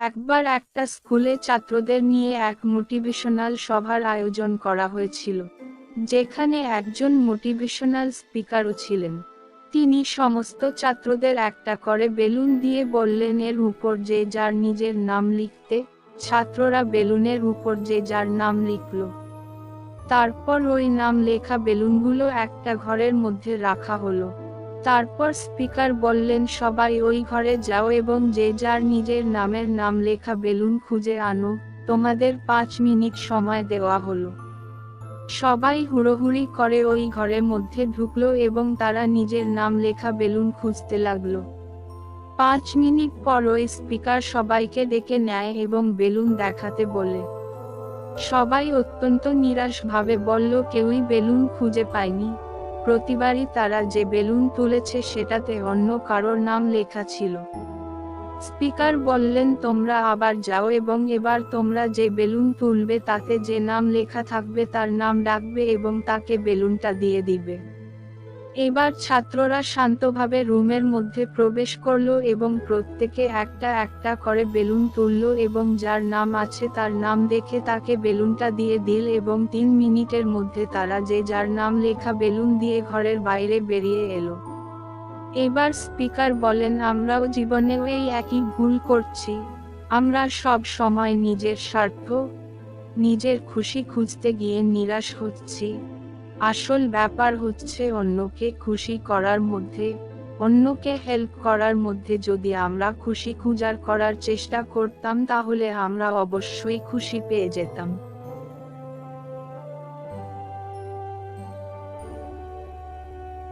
একবার একটা স্কুলে ছাত্রদের নিয়ে এক মোটিভেশনাল সভার আয়োজন করা হয়েছিল, যেখানে একজন মোটিভেশনাল স্পিকারও ছিলেন। তিনি সমস্ত ছাত্রদের একটা করে বেলুন দিয়ে বললেন এর উপর যে যার নিজের নাম লিখতে, ছাত্ররা বেলুনের উপর যে যার নাম লিখল। তারপর ওই নাম লেখা বেলুনগুলো একটা ঘরের মধ্যে রাখা হলো। তারপর স্পিকার বললেন, সবাই ওই ঘরে যাও এবং যে যার নিজের নামের নাম লেখা বেলুন খুঁজে আনো। তোমাদের পাঁচ মিনিট সময় দেওয়া হলো। সবাই হুড়োহুড়ি করে ওই ঘরের মধ্যে ঢুকলো এবং তারা নিজের নাম লেখা বেলুন খুঁজতে লাগল। পাঁচ মিনিট পর ওই স্পিকার সবাইকে ডেকে নেয় এবং বেলুন দেখাতে বলে। সবাই অত্যন্ত নিরাশভাবে বলল, কেউই বেলুন খুঁজে পায়নি। প্রতিবারই তারা যে বেলুন তুলেছে সেটাতে অন্য কারোর নাম লেখা ছিল। স্পিকার বললেন, তোমরা আবার যাও এবং এবার তোমরা যে বেলুন তুলবে তাতে যে নাম লেখা থাকবে তার নাম ডাকবে এবং তাকে বেলুনটা দিয়ে দিবে। এবার ছাত্ররা শান্তভাবে রুমের মধ্যে প্রবেশ করল এবং প্রত্যেকে একটা একটা করে বেলুন তুললো এবং যার নাম আছে তার নাম দেখে তাকে বেলুনটা দিয়ে দিল এবং তিন মিনিটের মধ্যে তারা যে যার নাম লেখা বেলুন দিয়ে ঘরের বাইরে বেরিয়ে এলো। এবার স্পিকার বলেন, আমরাও জীবনেও এই একই ভুল করছি। আমরা সব সময় নিজের স্বার্থ, নিজের খুশি খুঁজতে গিয়ে নিরাশ হচ্ছি। আসল ব্যাপার হচ্ছে অন্যকে খুশি করার মধ্যে, অন্যকে হেল্প করার মধ্যে যদি আমরা খুশি খুঁজার করার চেষ্টা করতাম তাহলে আমরা অবশ্যই খুশি পেয়ে যেতাম।